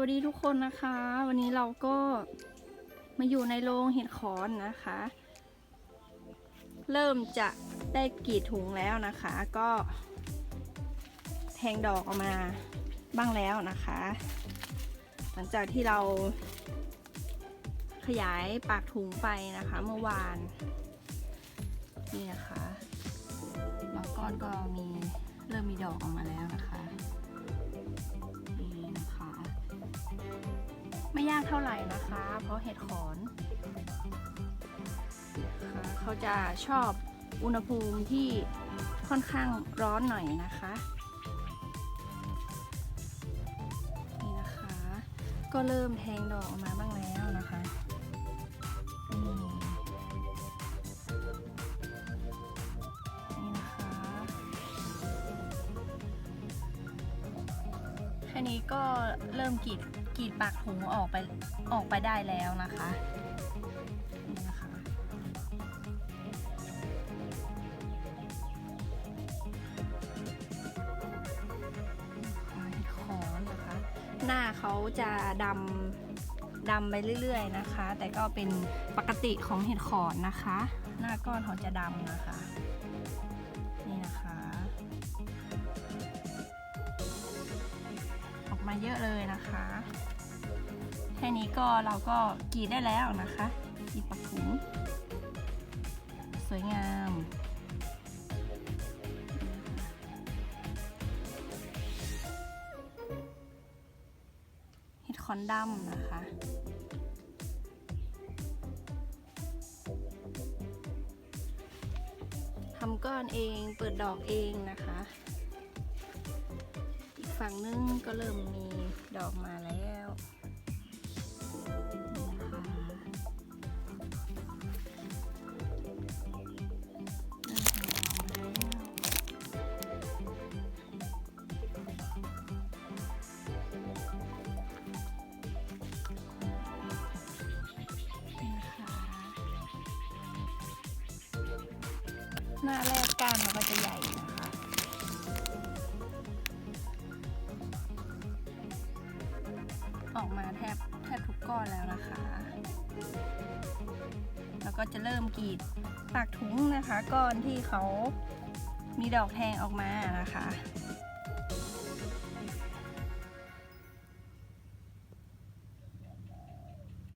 วัสดีทุกคนนะคะ วันนี้เราก็มาอยู่ในโรงเห็ดขอนนะคะ เริ่มจะได้กรีดถุงแล้วนะคะ ก็แทงดอกออกมาบ้างแล้วนะคะ หลังจากที่เราขยายปากถุงไปนะคะเมื่อวาน นี่นะคะบางก้อนก็มีเริ่มมีดอกออกมาแล้วนะคะ ยากเท่าไหร่นะคะ เพราะเห็ดขอนเขาจะชอบอุณหภูมิที่ค่อนข้างร้อนหน่อยนะคะนี่นะคะ ก็เริ่มแทงดอกออกมาบ้างแล้วนะคะนี่ แค่นี้ก็เริ่มกรีดกรีดปากถุงออกไปออกไปได้แล้วนะคะนี่นะคะห็ดขอนนะคะ หน้าเขาจะดำดำไปเรื่อยๆนะคะ แต่ก็เป็นปกติของเห็ดขอนนะคะ หน้าก้อนเขาจะดำนะคะ มาเยอะเลยนะคะ แค่นี้ก็เราก็กรีดได้แล้วนะคะกรีดปักถุง สวยงามเห็ดคอนดำนะคะทำก้อนเองเปิดดอกเองนะคะ ฝั่งนึงก็เริ่มมีดอกมาแล้วนะคะหน้าแรกก้านมันก็จะใหญ่นะ ออกมาแทบแทบทุกก้อนแล้วนะคะ แล้วก็จะเริ่มกรีดปากถุงนะคะ ก้อนที่เขามีดอกแทงออกมานะคะ